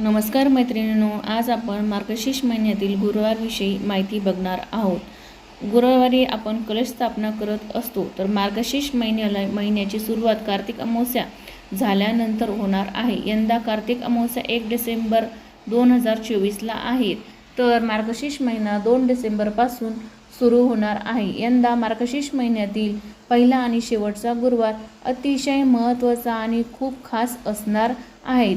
नमस्कार मैत्रिणींनो आज आपण मार्गशीर्ष महिन्यातील गुरुवारविषयी माहिती बघणार आहोत. गुरुवारी आपण कलश स्थापना करत असतो तर मार्गशीर्ष महिन्याला महिन्याची सुरुवात कार्तिक अमावस्या झाल्यानंतर होणार आहे. यंदा कार्तिक अमावस्या एक डिसेंबर दोन हजार चोवीसला आहे तर मार्गशीर्ष महिना दोन डिसेंबरपासून सुरू होणार आहे. यंदा मार्गशीर्ष महिन्यातील पहिला आणि शेवटचा गुरुवार अतिशय महत्त्वाचा आणि खूप खास असणार आहेत.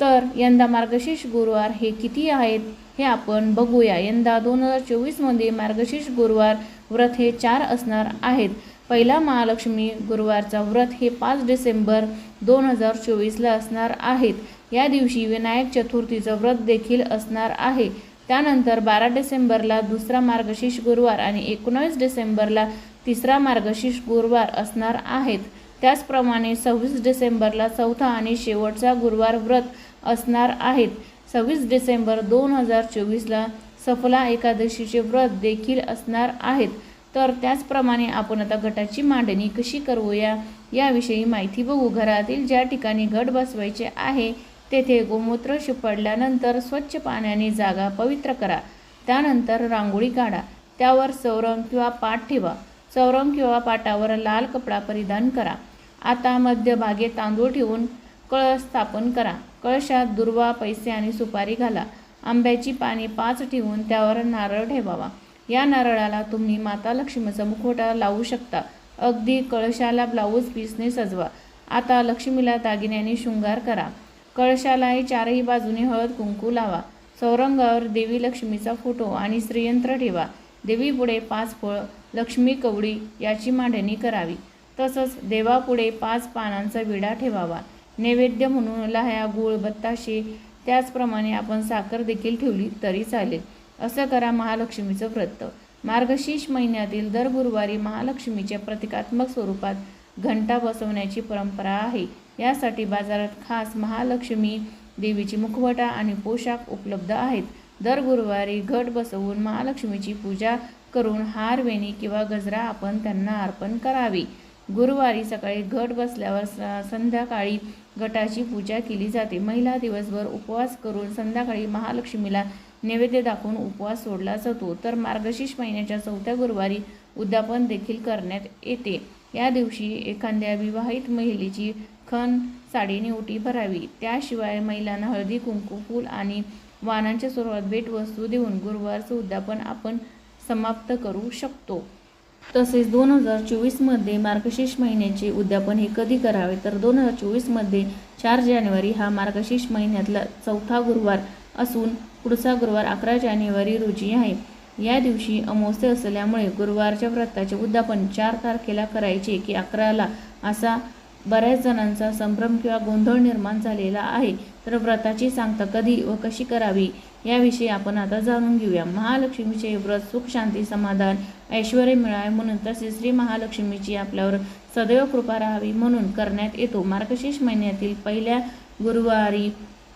तर यंदा मार्गशीर्ष गुरुवार हे किती आहेत हे आपण बघूया. यंदा दोन हजार चोवीसमध्ये मार्गशीर्ष गुरुवार व्रत हे चार असणार आहेत. पहिला महालक्ष्मी गुरुवारचा व्रत हे पाच डिसेंबर दोन हजार चोवीसला असणार आहेत. या दिवशी विनायक चतुर्थीचं व्रत देखील असणार आहे. त्यानंतर बारा डिसेंबरला दुसरा मार्गशीर्ष गुरुवार आणि एकोणावीस डिसेंबरला तिसरा मार्गशीर्ष गुरुवार असणार आहेत. त्याचप्रमाणे सव्वीस डिसेंबरला चौथा आणि शेवटचा गुरुवार व्रत असणार आहेत. सव्वीस डिसेंबर दोन हजार चोवीसला सफला एकादशीचे व्रत देखील असणार आहेत. तर त्याचप्रमाणे आपण आता गटाची मांडणी कशी करूया याविषयी माहिती बघू. घरातील ज्या ठिकाणी घट बसवायचे आहे तेथे गोमूत्र शिपडल्यानंतर स्वच्छ पाण्याने जागा पवित्र करा. त्यानंतर रांगोळी काढा. त्यावर चौरंग किंवा पाट ठेवा. चौरंग किंवा पाटावर लाल कपडा परिधान करा. आता मध्यभागी तांदूळ ठेवून कळस स्थापन करा. कळशात दुर्वा पैसे आणि सुपारी घाला. आंब्याची पाने पाच ठेवून त्यावर नारळ ठेवावा. या नारळाला तुम्ही माता लक्ष्मीचा मुखवटा लावू शकता. अगदी कळशाला ब्लाऊज पीसने सजवा. आता लक्ष्मीला दागिन्याने शृंगार करा. कळशालाही चारही बाजूने हळद कुंकू लावा. सौरंगावर देवी लक्ष्मीचा फोटो आणि श्रीयंत्र ठेवा. देवीपुढे पाच फळ लक्ष्मी कवडी याची मांडणी करावी. तसंच देवापुढे पाच पानांचा विडा ठेवावा. नैवेद्य म्हणून लाह्या गुळ बत्ताशे त्याचप्रमाणे आपण साखर देखील ठेवली तरी चालेल. असं करा महालक्ष्मीचं व्रत. मार्गशीर्ष महिन्यातील दर गुरुवारी महालक्ष्मीच्या प्रतिकात्मक स्वरूपात घंटा बसवण्याची परंपरा आहे. यासाठी बाजारात खास महालक्ष्मी देवीची मुखवटा आणि पोशाख उपलब्ध आहेत. दर गुरुवारी घट बसवून महालक्ष्मीची पूजा करून हार वेणी किंवा गजरा आपण त्यांना अर्पण करावी. गुरुवारी सकाळी घट बसल्यावर स- संध्याकाळी गटाची पूजा केली जाते. महिला दिवसभर उपवास करून संध्याकाळी महालक्ष्मीला नैवेद्य दाखवून उपवास सोडला जातो. तर मार्गशीर्ष महिन्याच्या चौथ्या गुरुवारी उद्यापन देखील करण्यात येते. या दिवशी एखाद्या विवाहित महिलेची खण साडीने ओटी भरावी. त्याशिवाय महिलांना हळदी कुंकू फूल आणि वाहनांच्या स्वरूपात भेटवस्तू देऊन गुरुवारचं उद्यापन आपण समाप्त करू शकतो. तसेच दोन हजार चोवीसमध्ये मार्गशीर्ष महिन्याचे उद्यापन हे कधी करावे? तर दोन हजार चोवीसमध्ये चार जानेवारी हा मार्गशीर्ष महिन्यातला चौथा गुरुवार असून पुढचा गुरुवार अकरा जानेवारी रोजी आहे. या दिवशी अमावस्या असल्यामुळे गुरुवारच्या व्रताचे उद्यापन चार तारखेला करायचे की अकराला असा बऱ्याच जणांचा संभ्रम किंवा गोंधळ निर्माण झालेला आहे. तर व्रताची सांगता कधी व कशी करावी? याविषयी आपण आता जाणून घेऊया. महालक्ष्मीचे व्रत सुख शांती समाधान ऐश्वर मिळावे म्हणून तसेच श्री महालक्ष्मीची आपल्यावर सदैव कृपा राहावी म्हणून करण्यात येतो. मार्गशीर्ष महिन्यातील पहिल्या गुरुवारी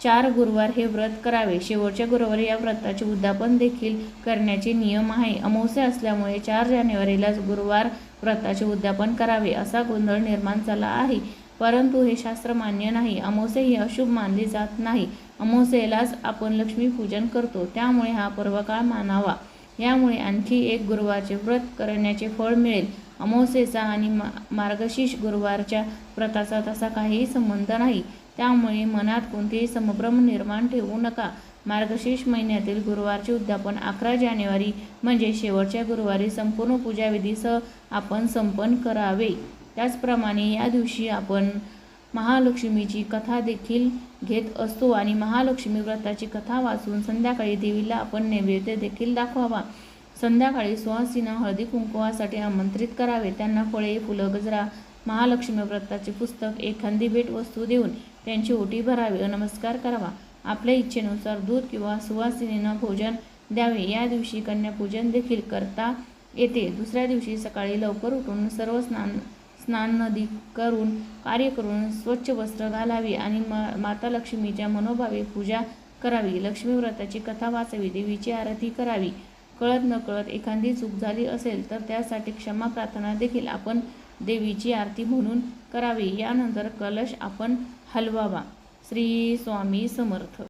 चार गुरुवार हे व्रत करावे. शेवटच्या गुरुवारी या व्रताचे उद्यापन देखील करण्याचे नियम आहे. अमावस्या असल्यामुळे चार जानेवारीलाच गुरुवार व्रताचे उद्यापन करावे असा गोंधळ निर्माण झाला आहे. परंतु हे शास्त्र मान्य नाही. अमावस्या ही अशुभ मानली जात नाही. अमावस्येलाच आपण लक्ष्मीपूजन करतो. त्यामुळे हा पर्वकाळ मानावा. यामुळे आणखी एक गुरुवारचे व्रत करण्याचे फळ मिळेल. अमावस्येचा आणि मा मार्गशीर्ष गुरुवारच्या व्रताचा तसा काहीही संबंध नाही. त्यामुळे मनात कोणतेही संभ्रम निर्माण ठेवू नका. मार्गशीर्ष महिन्यातील गुरुवारचे उद्यापन अकरा जानेवारी म्हणजे शेवटच्या गुरुवारी संपूर्ण पूजाविधीसह आपण संपन्न करावे. त्याचप्रमाणे या दिवशी आपण महालक्ष्मीची कथा देखील घेत असतो आणि महालक्ष्मी व्रताची कथा वाचून संध्याकाळी देवीला आपण नैवेद्य देखील दाखवावा. संध्याकाळी सुहासिना हळदी कुंकुवासाठी आमंत्रित करावे. त्यांना फळे फुलं गजरा महालक्ष्मी व्रताचे पुस्तक एखादी भेटवस्तू देऊन त्यांची ओटी भरावी नमस्कार करावा. आपल्या इच्छेनुसार दूध किंवा सुवासिनींना भोजन द्यावे. या दिवशी कन्यापूजन देखील करता येते. दुसऱ्या दिवशी सकाळी लवकर उठून सर्व स्नान स्नान नदी करून कार्य करून स्वच्छ वस्त्र घालावी आणि मा माता लक्ष्मीच्या मनोभावे पूजा करावी. लक्ष्मी व्रताची कथा वाचावी देवीची आरती करावी. कळत न कळत एखादी चूक झाली असेल तर त्यासाठी क्षमा प्रार्थना देखील आपण देवीची आरती म्हणून करावी. यानंतर कलश आपण हलवावा. श्री स्वामी समर्थ.